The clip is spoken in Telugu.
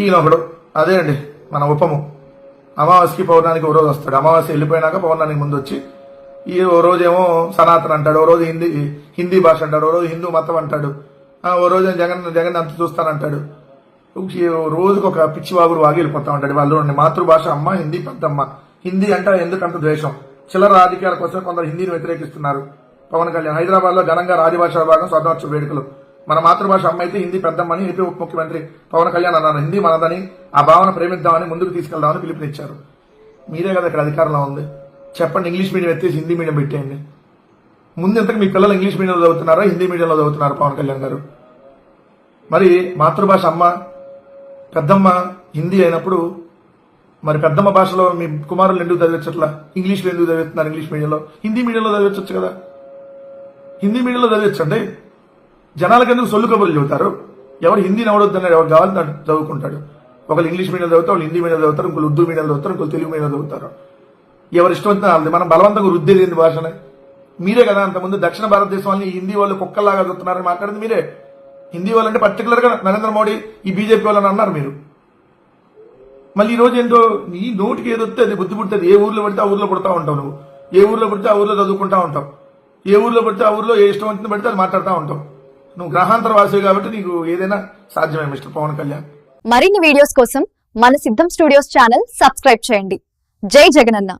ఈయన ఒకడు అదే అండి మన ఉపము. అమావాస్యకి పౌర్ణానికి ఒక రోజు వస్తాడు. అమావాస్య వెళ్ళిపోయినాక పౌర్ణానికి ముందు వచ్చి ఈ ఓ రోజేమో సనాతన్ అంటాడు ఓ రోజు హిందీ హిందీ భాష అంటాడు ఓ రోజు హిందూ మతం అంటాడు ఓ రోజు జగన్ జగన్ అంత చూస్తానంటాడు ఈ రోజుకు ఒక పిచ్చి వాగి వెళ్ళిపోతా ఉంటాడు. వాళ్ళు మాతృభాష అమ్మ హిందీ పెద్దమ్మ. హిందీ అంటే ఎందుకంత ద్వేషం? చిల్లర రాజకీయాల కోసం కొందరు హిందీని వ్యతిరేకిస్తున్నారు. పవన్ కళ్యాణ్. హైదరాబాద్లో ఘనంగా రాజభాష విభాగం స్వర్ణోత్సవ వేడుకలు మన మాతృభాష అమ్మ అయితే హిందీ పెద్దమ్మని ఏపీ ఉప ముఖ్యమంత్రి పవన్ కళ్యాణ్ అన్నారు హిందీ మనదని ఆ భావన ప్రేమిద్దామని ముందుకు తీసుకెళ్దామని పిలుపునిచ్చారు. మీరే కదా ఇక్కడ అధికారంలో ఉంది. చెప్పండి ఇంగ్లీష్ మీడియం ఎత్తేసి హిందీ మీడియం పెట్టేయండి. ముందు ఇంతకు మీ పిల్లలు ఇంగ్లీష్ మీడియంలో చదువుతున్నారా హిందీ మీడియంలో చదువుతున్నారు పవన్ కళ్యాణ్ గారు? మరి మాతృభాష అమ్మ పెద్దమ్మ హిందీ అయినప్పుడు మరి పెద్దమ్మ భాషలో మీ కుమారులు ఎందుకు చదివించట్లా? ఇంగ్లీష్లో ఎందుకు చదివిస్తున్నారు ఇంగ్లీష్ మీడియంలో? హిందీ మీడియంలో చదివించవచ్చు కదా. హిందీ మీడియంలో చదివించండి. జనాలకు ఎందుకు సొల్లు కబుర్లు చెబుతారు? ఎవరు హిందీ నవడొద్దన్నారు ఎవరు కావాలని చదువుకుంటాడు. ఒకళ్ళు ఇంగ్లీష్ మీడియం చదువుతారు వాళ్ళు హిందీ మీడియం చదువుతారు ఇంకొకరు ఉర్దూ మీడియం చదువుతారు ఇంకొకరు తెలుగు మీడియం చదువుతారు. ఎవరు ఇష్టం వాళ్ళది మనం బలవంతంగా రుద్దేది ఏంది భాషనే. మీరే కదా అంతకుముందు దక్షిణ భారతదేశం వాళ్ళని హిందీ వాళ్ళు కుక్కల్లాగా చదువుతున్నారని మాట్లాడింది మీరే. హిందీ వాళ్ళంటే పర్టికులర్గా నరేంద్ర మోడీ ఈ బీజేపీ వాళ్ళని అన్నారు మీరు. మళ్ళీ ఈ రోజు ఏంటో నీ నోటికి ఏదో వస్తే అది బుద్ధి పుడుతుంది. ఏ ఊర్లో పడితే ఆ ఊర్లో పుడతా ఉంటావు నువ్వు. ఏ ఊర్లో పడితే ఆ ఊర్లో చదువుకుంటా ఉంటావు. ఏ ఊర్లో పడితే ఆ ఊర్లో ఏ ఇష్టం వచ్చింది పడితే అది మాట్లాడుతూ ఉంటావు. నువ్వు గ్రహాంతర వాసివి కాబట్టి నీకు ఏదైనా సాధ్యమే మిస్టర్ పవన్ కళ్యాణ్. మరిన్ని వీడియోస్ కోసం మన సిద్ధం స్టూడియోస్ ఛానల్ సబ్స్క్రైబ్ చేయండి. జై జగనన్న.